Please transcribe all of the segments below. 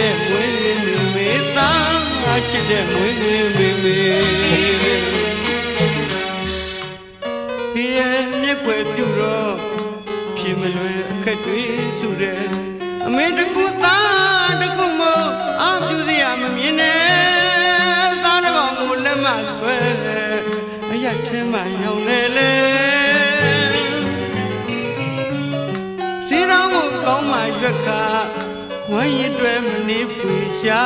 တဲ့မွေးမေမေသားငါချစ်တဲ့မွေးမေမေပြည့်မြက်ွယ်ပြူတော့ဖြစ်မလွယ်အခက်တွေဆိုတဲ့အမင်းတကူ ဝမ်းရည်တွဲမနေပွေရှာ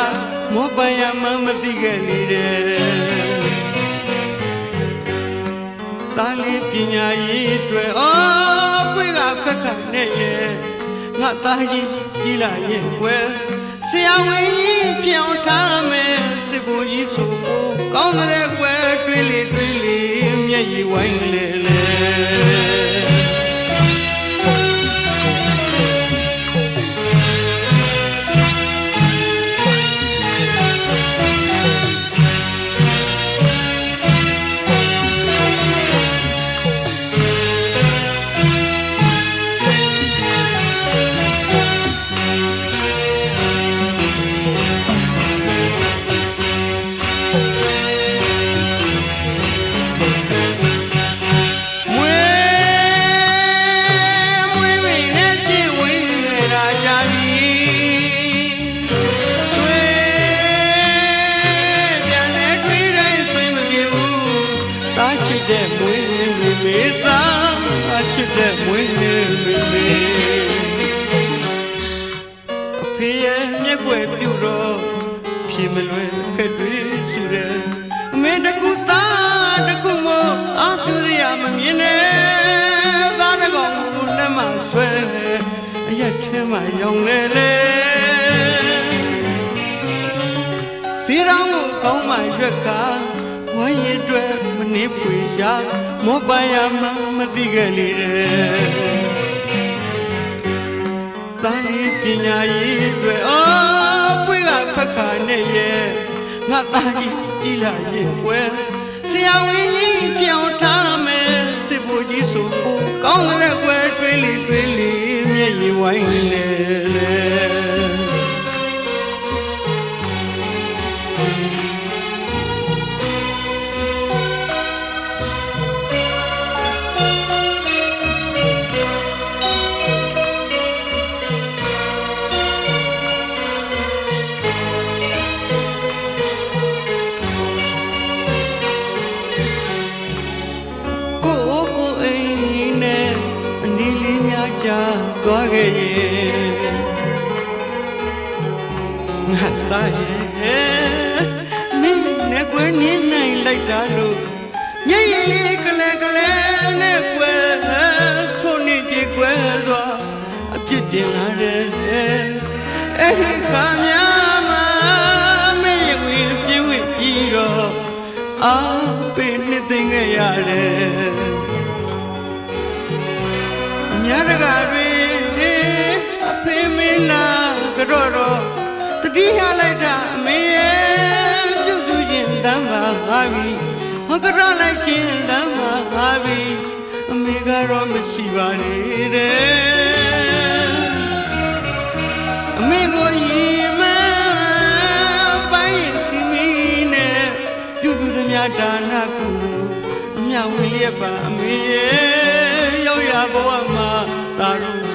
မောပန်ရမမသိခဲ့လေတဲ့တာလီပညာရေးတွေအော်ပွေကခက်ခက်နဲ့ရဲ့ငါသားကြီးကြီးလာရဲ့ကွယ်ဆရာဝန်ကြီးပြောင်းထားမယ်စစ်ဘုံကြီးဆိုဖို့ကောင်းတဲ့ကွယ် တာချစ်တဲ့မွေမေမေသားချစ်တဲ့မွေမေမေအဖေရဲ့မျက်ွယ်ပြူတော့ဖြေမလွယ်ခက်တွေစုတဲ့အမေတကူသားတကူမအပြူစရာမမြင်နဲ့သားတကောင်ကိုလက်မဆွဲအရက်ထဲမှာရောင်နေလေစီရောင်းကိုကောင်းမှရွက်က ဝမ်းရည်တွေမနေပွေရှာမောပန်ရမမသိခဲ့လေတဲ့တာလီပညာရေးတွေအော်ပွေကဖက်ခါနဲ့ရဲ့ငါသားကြီးကြီးလာရဲ့ကွယ်ဆရာဝန်ကြီးပြောင်းထားမယ် သွားခဲ့ရဲ့ငါသားရဲ့မင်းနဲ့ကွယ်နေနိုင်လိုက်တာလို့ညရည်လေးကလေးကလေးနဲ့ကွယ်ဆိုနေဒီကွယ်သွားအပြစ်တင်လာတယ်အဲ့ဒီခါများမှာမင်းရဲ့ဝင်ပြေးဝင်ပြီးတော့အာပေးနှစ်သိမ့်ခဲ့ရတယ်မြတ်တကာတွေ ကြော့တော့တတိယလိုက်တာအမေရဲ့ပြုစုခြင်းတမ်းပါပါပြီဟောကြော့လိုက်ခြင်းတမ်းပါပါပြီအမေကတော့မရှိပါနဲ့တဲ့အမေကိုရီမန်းပိုင်းစီမီနဲ့ပြုပြုသမျှဒါနကုအမြဝင်လျက်ပါအမေရဲ့ရောက်ရဘဝမှာသာရု